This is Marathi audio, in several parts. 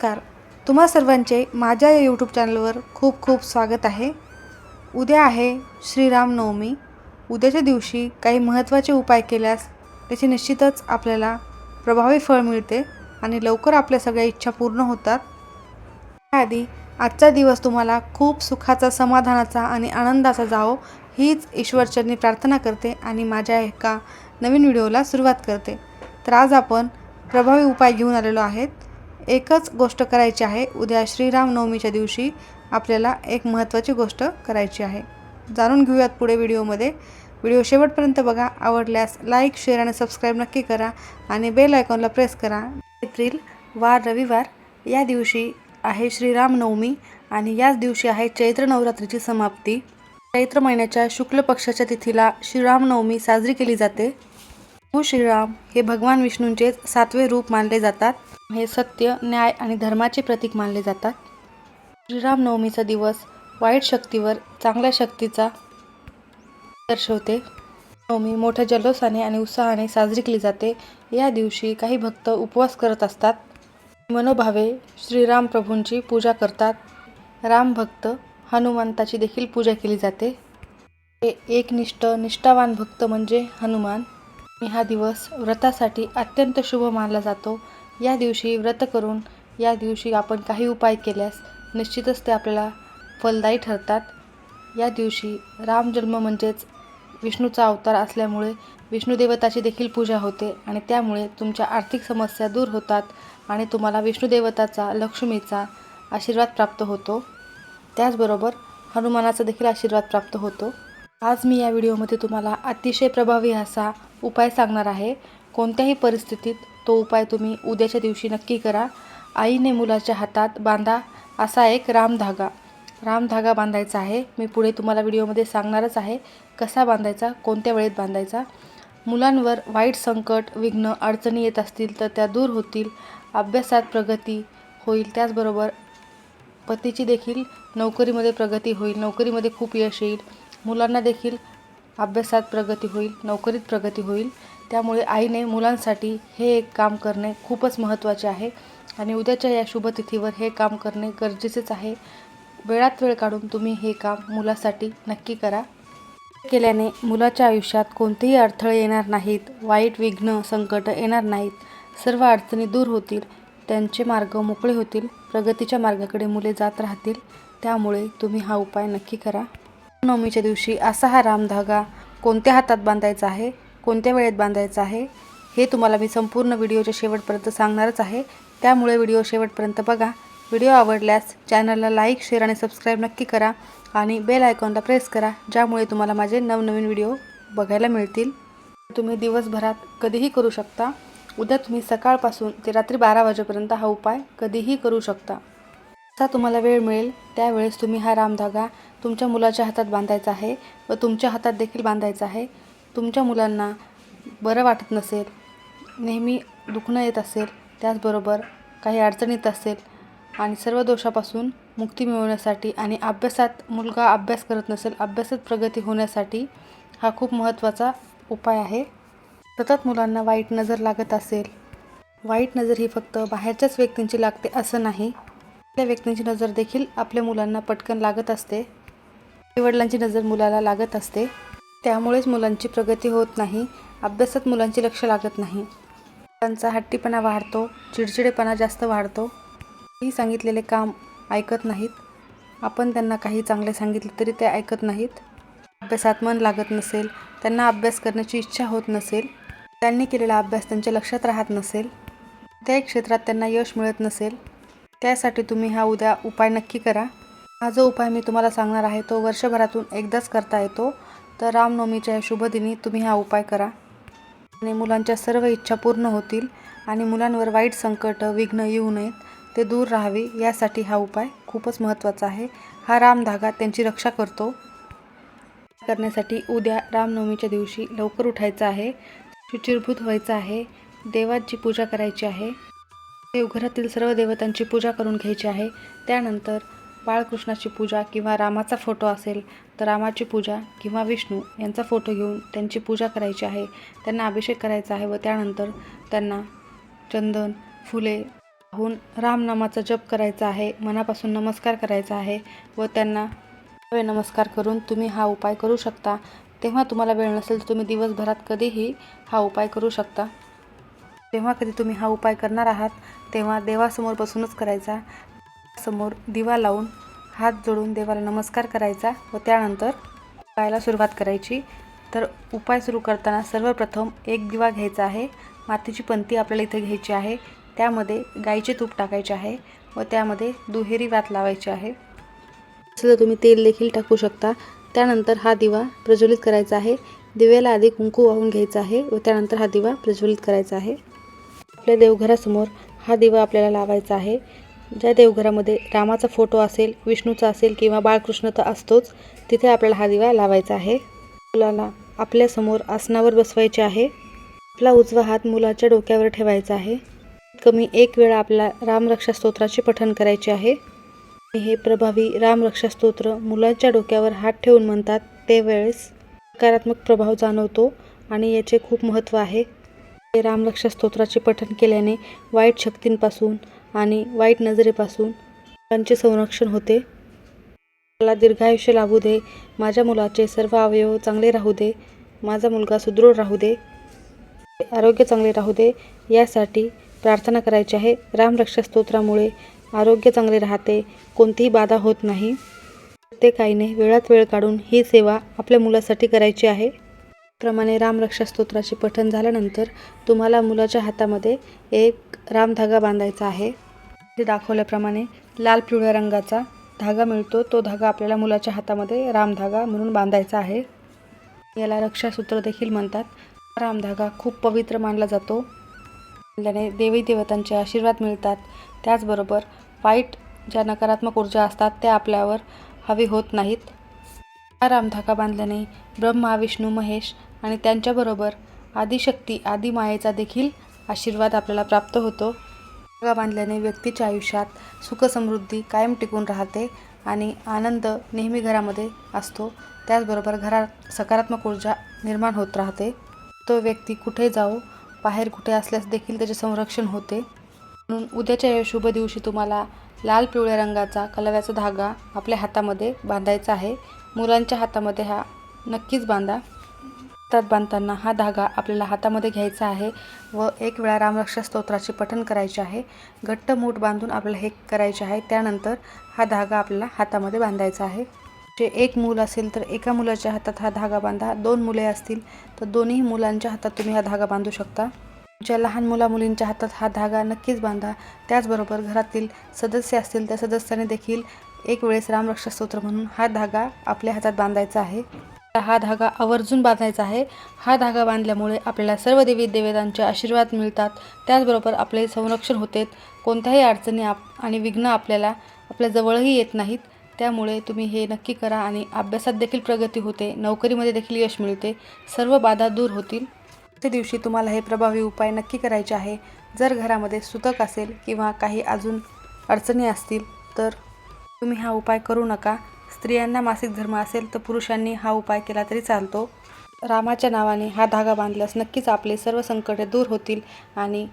नमस्कार. तुम्हा सर्वांचे माझ्या या यूट्यूब चॅनलवर खूप खूप स्वागत आहे. उद्या आहे श्रीरामनवमी. उद्याच्या दिवशी काही महत्त्वाचे उपाय केल्यास त्याचे निश्चितच आपल्याला प्रभावी फळ मिळते आणि लवकर आपल्या सगळ्या इच्छा पूर्ण होतात. त्याआधी आजचा दिवस तुम्हाला खूप सुखाचा समाधानाचा आणि आनंदाचा जावो हीच ईश्वरचरणी प्रार्थना करते आणि माझ्या एका नवीन व्हिडिओला सुरुवात करते. तर आज आपण प्रभावी उपाय घेऊन आलेलो आहेत. एकच गोष्ट करायची आहे. उद्या श्रीरामनवमीच्या दिवशी आपल्याला एक महत्त्वाची गोष्ट करायची आहे. जाणून घेऊयात पुढे व्हिडिओमध्ये. व्हिडिओ शेवटपर्यंत बघा. आवडल्यास लाईक शेअर आणि सबस्क्राईब नक्की करा आणि बेल आयकॉनला प्रेस करा. एप्रिल वार रविवार या दिवशी आहे श्रीरामनवमी आणि याच दिवशी आहे चैत्र नवरात्रीची समाप्ती. चैत्र महिन्याच्या शुक्ल पक्षाच्या तिथीला श्रीरामनवमी साजरी केली जाते. हो श्रीराम हे भगवान विष्णूंचे सातवे रूप मानले जातात. हे सत्य न्याय आणि धर्माचे प्रतीक मानले जातात. श्रीरामनवमीचा दिवस वाईट शक्तीवर चांगल्या शक्तीचा दर्शवते. नवमी मोठ्या जल्लोषाने आणि उत्साहाने साजरी केली जाते. या दिवशी काही भक्त उपवास करत असतात. मनोभावे श्रीराम प्रभूंची पूजा करतात. राम भक्त हनुमंताची देखील पूजा केली जाते. हे एकनिष्ठ निष्ठावान भक्त म्हणजे हनुमान. हा दिवस व्रतासाठी अत्यंत शुभ मानला जातो. या दिवशी व्रत करून या दिवशी आपण काही उपाय केल्यास निश्चितच ते आपल्याला फलदायी ठरतात. या दिवशी रामजन्म म्हणजेच विष्णूचा अवतार असल्यामुळे विष्णुदेवताची देखील पूजा होते आणि त्यामुळे तुमच्या आर्थिक समस्या दूर होतात आणि तुम्हाला विष्णुदेवताचा लक्ष्मीचा आशीर्वाद प्राप्त होतो. त्याचबरोबर हनुमानाचा देखील आशीर्वाद प्राप्त होतो. आज मी या व्हिडिओमध्ये तुम्हाला अतिशय प्रभावी असा उपाय सांगणार आहे. कोणत्याही परिस्थितीत तो उपाय तुम्ही उद्याच्या दिवशी नक्की करा. आईने मुलाच्या हातात बांधा असा एक रामधागा रामधागा बांधायचा आहे. मी पुढे तुम्हाला व्हिडिओमध्ये सांगणारच आहे कसा बांधायचा कोणत्या वेळेत बांधायचा. मुलांवर वाईट संकट विघ्न अडचणी येत असतील तर त्या दूर होतील. अभ्यासात प्रगती होईल त्याचबरोबर पतीची देखील नोकरीमध्ये प्रगती होईल. नोकरीमध्ये खूप यश येईल. मुलांना देखील अभ्यासात प्रगती होईल. नोकरीत प्रगती होईल. त्यामुळे आईने मुलांसाठी हे एक काम करणे खूपच महत्त्वाचे आहे. आणि उद्याच्या या शुभतिथीवर हे काम करणे गरजेचेच आहे. वेळात वेळ काढून तुम्ही हे काम मुलासाठी नक्की करा. केल्याने मुलाच्या आयुष्यात कोणतेही अडथळे येणार नाहीत वाईट विघ्न संकट येणार नाहीत. सर्व अडचणी दूर होतील त्यांचे मार्ग मोकळे होतील प्रगतीच्या मार्गाकडे मुले जात राहतील. त्यामुळे तुम्ही हा उपाय नक्की करा. नवमीच्या दिवशी असा हा रामधागा कोणत्या हातात बांधायचा आहे? कोणत्या वेळेत बांधायचा आहे हे तुम्हाला मी संपूर्ण व्हिडिओच्या शेवटपर्यंत सांगणारच आहे. त्यामुळे व्हिडिओ शेवटपर्यंत बघा. व्हिडिओ आवडल्यास चॅनलला लाईक शेअर आणि सबस्क्राईब नक्की करा आणि बेल आयकॉनला प्रेस करा ज्यामुळे तुम्हाला माझे नवनवीन व्हिडिओ बघायला मिळतील. तुम्ही दिवसभरात कधीही करू शकता. उद्या तुम्ही सकाळपासून ते रात्री बारा वाजेपर्यंत हा उपाय कधीही करू शकता. असा तुम्हाला वेळ मिळेल त्यावेळेस तुम्ही हा रामधागा तुमच्या मुलाच्या हातात बांधायचा आहे व तुमच्या हातात देखील बांधायचा आहे. तुमच्या मुलांना बरं वाटत नसेल नेहमी दुखणं येत असेल त्याचबरोबर काही अडचणीत असेल आणि सर्व दोषापासून मुक्ती मिळवण्यासाठी आणि अभ्यासात मुलगा अभ्यास करत नसेल अभ्यासात प्रगती होण्यासाठी हा खूप महत्त्वाचा उपाय आहे. सतत मुलांना वाईट नजर लागत असेल वाईट नजर ही फक्त बाहेरच्याच व्यक्तींची लागते असं नाही. आपल्या व्यक्तींची नजर देखील आपल्या मुलांना पटकन लागत असते. वडिलांची नजर मुलाला लागत असते. त्यामुळेच मुलांची प्रगती होत नाही अभ्यासात मुलांचे लक्ष लागत नाही. मुलांचा हट्टीपणा वाढतो चिडचिडेपणा जास्त वाढतो. काही सांगितलेले काम ऐकत नाहीत. आपण त्यांना काही चांगले सांगितले तरी ते ऐकत नाहीत. अभ्यासात मन लागत नसेल त्यांना अभ्यास करण्याची इच्छा होत नसेल त्यांनी केलेला अभ्यास त्यांच्या लक्षात राहत नसेल त्या क्षेत्रात त्यांना यश मिळत नसेल त्यासाठी तुम्ही हा उद्या उपाय नक्की करा. हा जो उपाय मी तुम्हाला सांगणार आहे तो वर्षभरातून एकदाच करता येतो. तर रामनवमीच्या या शुभदिनी तुम्ही हा उपाय करा. आणि मुलांच्या सर्व इच्छा पूर्ण होतील आणि मुलांवर वाईट संकट विघ्न येऊ नयेत ते दूर राहावे यासाठी हा उपाय खूपच महत्त्वाचा आहे. हा राम धागा त्यांची रक्षा करतो. करण्यासाठी उद्या रामनवमीच्या दिवशी लवकर उठायचं आहे. शुचिरभूत व्हायचं आहे. देवाची पूजा करायची आहे. देवघरातील सर्व देवतांची पूजा करून घ्यायची आहे. त्यानंतर बाळकृष्णाची पूजा किंवा रामाचा फोटो असेल तर रामाची पूजा किंवा विष्णू यांचा फोटो घेऊन त्यांची पूजा करायची आहे. त्यांना अभिषेक करायचा आहे व त्यानंतर त्यांना चंदन फुले होऊन रामनामाचा जप करायचा आहे मनापासून नमस्कार करायचा आहे व त्यांना वेळ नमस्कार करून तुम्ही हा उपाय करू शकता. तेव्हा तुम्हाला वेळ नसेल तर तुम्ही दिवसभरात कधीही हा उपाय करू शकता. तेव्हा कधी तुम्ही हा उपाय करणार आहात तेव्हा देवासमोर बसूनच करायचा. समोर दिवा लावून हात जोडून देवाला नमस्कार करायचा व त्यानंतर उपायाला सुरुवात करायची. तर उपाय सुरू करताना सर्वप्रथम एक दिवा घ्यायचा आहे. मातीची पंती आपल्याला इथे घ्यायची आहे. त्यामध्ये गाईचे तूप टाकायचे आहे व त्यामध्ये दुहेरी वात लावायची आहे. असं तुम्ही तेल देखील टाकू शकता. त्यानंतर हा दिवा प्रज्वलित करायचा आहे. दिव्याला आधी कुंकू वाहून घ्यायचा आहे व त्यानंतर हा दिवा प्रज्वलित करायचा आहे. आपल्या देवघरासमोर हा दिवा आपल्याला लावायचा आहे. ज्या देवघरामध्ये रामाचा फोटो असेल विष्णूचा असेल किंवा बाळकृष्ण तर असतोच तिथे आपल्याला हा दिवा लावायचा आहे. मुलाला आपल्यासमोर आसनावर बसवायचे आहे. आपला उजवा हात मुलाच्या डोक्यावर ठेवायचा आहे. कमी एक वेळा आपला रामरक्षा स्तोत्राचे पठण करायचे आहे. हे प्रभावी रामरक्षा स्तोत्र मुलांच्या डोक्यावर हात ठेवून म्हणतात ते वेळेस सकारात्मक प्रभाव जाणवतो आणि याचे खूप महत्त्व आहे. हे रामरक्षा स्तोत्राचे पठण केल्याने वाईट शक्तींपासून आणि वाईट नजरेपासून मुलांचे संरक्षण होते. मला दीर्घायुष्य लाभू दे. माझ्या मुलाचे सर्व अवयव चांगले राहू दे. माझा मुलगा सुदृढ राहू दे. आरोग्य चांगले राहू दे. यासाठी प्रार्थना करायची आहे. रामरक्षा स्तोत्रामुळे आरोग्य चांगले राहते. कोणतीही बाधा होत नाही. प्रत्येकाईने वेळात वेळ काढून ही सेवा आपल्या मुलासाठी करायची आहे. प्रमाणे रामरक्षा स्तोत्राचे पठण झाल्यानंतर तुम्हाला मुलाच्या हातामध्ये एक रामधागा बांधायचा आहे. ते दाखवल्याप्रमाणे लाल पिवळ्या रंगाचा धागा मिळतो. तो धागा आपल्याला मुलाच्या हातामध्ये रामधागा म्हणून बांधायचा आहे. याला रक्षासूत्र देखील म्हणतात. रामधागा खूप पवित्र मानला जातो. त्याने देवी देवतांचे आशीर्वाद मिळतात. त्याचबरोबर वाईट ज्या नकारात्मक ऊर्जा असतात त्या आपल्यावर हवी होत नाहीत. हा रामधागा बांधल्याने ब्रह्मा विष्णू महेश आणि त्यांच्याबरोबर आदिशक्ती आदिमायेचा देखील आशीर्वाद आपल्याला प्राप्त होतो. धागा बांधल्याने व्यक्तीच्या आयुष्यात सुखसमृद्धी कायम टिकून राहते आणि आनंद नेहमी घरामध्ये असतो. त्याचबरोबर घरात सकारात्मक ऊर्जा निर्माण होत राहते. तो व्यक्ती कुठे जाओ बाहेर कुठे असल्यास देखील त्याचे संरक्षण होते. म्हणून उद्याच्या या शुभ दिवशी तुम्हाला लाल पिवळ्या रंगाचा कलव्याचा धागा आपल्या हातामध्ये बांधायचा आहे. मुलांच्या हातामध्ये हा नक्कीच बांधा. हातात बांधताना हा धागा आपल्याला हातामध्ये घ्यायचा आहे व एक वेळा रामरक्षा स्तोत्राचे पठण करायचे आहे. घट्ट मूठ बांधून आपल्याला हे करायचे आहे. त्यानंतर हा धागा आपल्याला हातामध्ये बांधायचा आहे. जे एक मूल असेल तर एका मुलाच्या हातात हा धागा बांधा. दोन मुले असतील तर दोन्ही मुलांच्या हातात तुम्ही हा धागा बांधू शकता. ज्या लहान मुला मुलींच्या हातात हा धागा नक्कीच बांधा. त्याचबरोबर घरातील सदस्य असतील त्या सदस्याने देखील एक वेळेस रामरक्षा स्तोत्र म्हणून हा धागा आपल्या हातात बांधायचा आहे. हा धागा आवर्जून बांधायचा आहे. हा धागा बांधल्यामुळे आपल्याला सर्व देवी देवतांचे आशीर्वाद मिळतात. त्याचबरोबर आपले संरक्षण होते. कोणत्याही अडचणी आप आणि विघ्न आपल्याला आपल्या जवळही येत नाहीत. त्यामुळे तुम्ही हे नक्की करा आणि अभ्यासात देखील प्रगती होते. नोकरीमध्ये देखील यश मिळते. सर्व बाधा दूर होतील. त्या दिवशी तुम्हाला हे प्रभावी उपाय नक्की करायचे आहे. जर घरामध्ये सुतक असेल किंवा काही अजून अडचणी असतील तर तुम्ही हा उपाय करू नका. स्त्रियांना मासिक धर्म असेल तर पुरुषांनी हा उपाय केला तरी चालतो. रामाच्या नावाने हा धागा बांधल्यास नक्कीच आपले सर्व संकटे दूर होतील आणि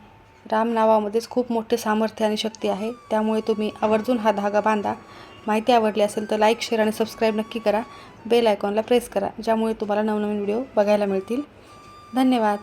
राम नावामध्येच खूप मोठे सामर्थ्य आणि शक्ती आहे. त्यामुळे तुम्ही आवर्जून हा धागा बांधा. माहिती आवडली असेल तर लाईक शेअर आणि सबस्क्राईब नक्की करा. बेल आयकॉनला प्रेस करा ज्यामुळे तुम्हाला नवनवीन व्हिडिओ बघायला मिळतील. धन्यवाद.